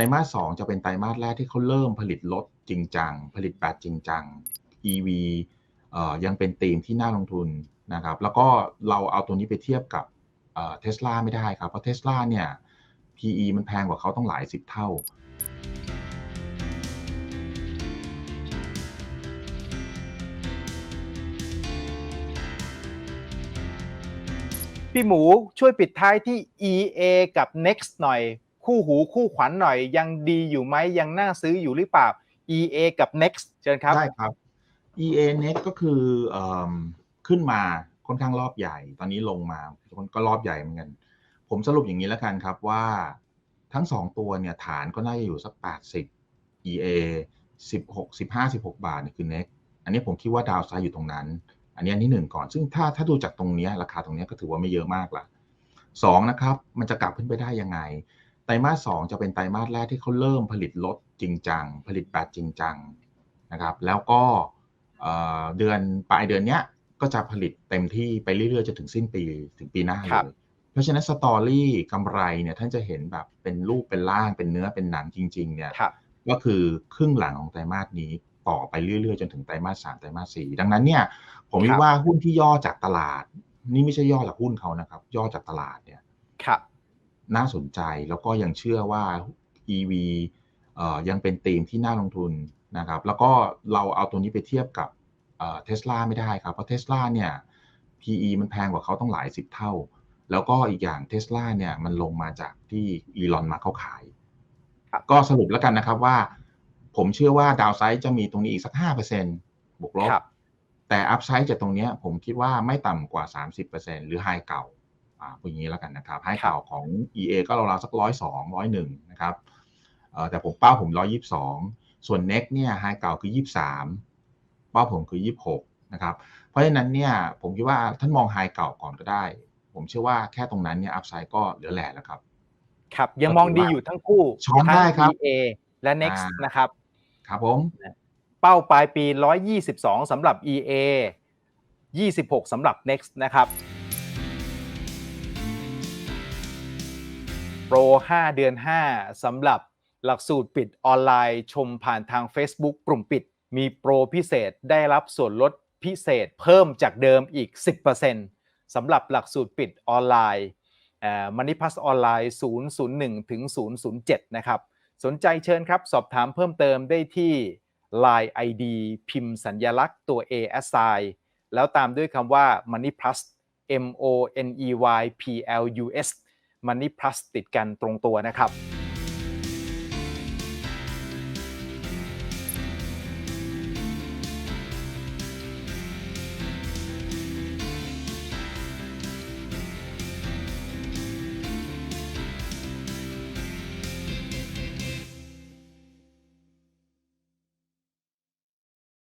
รมาสสองจะเป็นไตรมาสแรกที่เขาเริ่มผลิตรถจริงจัง ผลิตแบตจริงจัง EV เอ่อยังเป็นธีมที่น่าลงทุนนะครับ แล้วก็เราเอาตัวนี้ไปเทียบกับเทสลาไม่ได้ครับ เพราะเทสลาเนี่ย PE มันแพงกว่าเขาต้องหลายสิบเท่า พี่หมูช่วยปิดท้ายที่ EA กับ Next หน่อย คู่หูคู่ขวัญหน่อย ยังดีอยู่ไหมยังน่าซื้ออยู่หรือเปล่า EA กับ Next เชิญครับ ได้ครับ EA Next ก็คือเอขึ้นมาค่อนข้างรอบใหญ่ ตอนนี้ลงมาก็รอบใหญ่เหมือนกัน ผมสรุปอย่างนี้แล้วกันครับว่าทั้งสองตัวเนี่ยฐานก็น่าจะอยู่สัก 80 EA 16 15 16 บาทเนี่ยคือ Next อันนี้ผมคิดว่าดาวไซด์อยู่ตรงนั้น อันนี้อันที่หนึ่งก่อน ซึ่งถ้าถ้าดูจากตรงนี้ราคาตรงนี้ก็ถือว่าไม่เยอะมากละสองนะครับ มันจะกลับขึ้นไปได้ยังไง ตรมาสสองจะเป็นไตรมาสแรกที่เขาเริ่มผลิตรถจริงจัง ผลิตแบตจริงจังนะครับ แล้วก็เอ่อเดือนปลายเดือนเนี้ยก็จะผลิตเต็มที่ไปเรื่อยๆจนถึงสิ้นปีถึงปีหน้าเลครับยเพราะฉะนั้นสตอรี่กำไรเนี่ยท่านจะเห็นแบบเป็นรูปเป็นร่างเป็นเนื้อเป็นหนังจริง ๆ เนี่ยครับก็คือครึ่งหลังของไตรมาสนี้ต่อไปเรื่อยๆ จนถึงไตรมาสสามไตรมาสสี่ดังนั้นเนี่ยผมคิดว่าหุ้นที่ย่อจากตลาด นี่ไม่ใช่ย่อจากหุ้นเขานะครับ ย่อจากตลาดเนี่ยครับ น่าสนใจแล้วก็ยังเชื่อว่า EV เอ่อยังเป็นธีมที่น่าลงทุนนะครับแล้วก็เราเอาตัวนี้ไปเทียบกับเทสลาไม่ได้ครับ เพราะเทสลาเนี่ย PE มันแพงกว่าเขาต้องหลายสิบเท่า แล้วก็อีกอย่างเทสลาเนี่ยมันลงมาจากที่อีลอนมาเขาขายครับก็สรุปแล้วกันนะครับว่า ผมเชื่อว่าดาวไซด์จะมีตรงนี้อีกสัก 5%บวกลบครับแต่อัพไซด์จากตรงเนี้ยผมคิดว่าไม่ต่ำกว่า 30%หรือไฮเก่าอ่า พูดอย่างนี้แล้วกันนะครับไฮเก่าของ EA ก็ราวๆสักร้อยสองร้อยหนึ่งนะครับเอ่อแต่ผมเป้าผมร้อยยี่สิบสองส่วน NEX เนี่ยไฮเก่าคือยี่สิบสามเป้าผมคือยี่สิบหกนะครับ เพราะฉะนั้นเนี่ยผมคิดว่าท่านมองไฮเก่าก่อนก็ได้ ผมเชื่อว่าแค่ตรงนั้นเนี่ยอัพไซด์ก็เหลือแหล่แล้วครับ ครับ ยังมองดีอยู่ทั้งคู่ช้อนทั้งได้ครับ EA และ Next อ่านนะครับ ครับผมเป้าปลายปี 122สำหรับ EA 26สำหรับ Next นะครับ โปร5เดือน 5สำหรับหลักสูตรปิดออนไลน์ชมผ่านทาง Facebook กลุ่มปิด มีโปรพิเศษได้รับส่วนลดพิเศษเพิ่มจากเดิมอีก 10%สำหรับหลักสูตรปิดออนไลน์มันนี่พัสออนไลน์001ถึง007 นะครับ สนใจเชิญครับ สอบถามเพิ่มเติมได้ที่ Line ID พิมพ์สัญญลักษณ์ตัว A s i แล้วตามด้วยคำว่า Money Plus M O N E Y P L U S Money Plus ติดกันตรงตัวนะครับ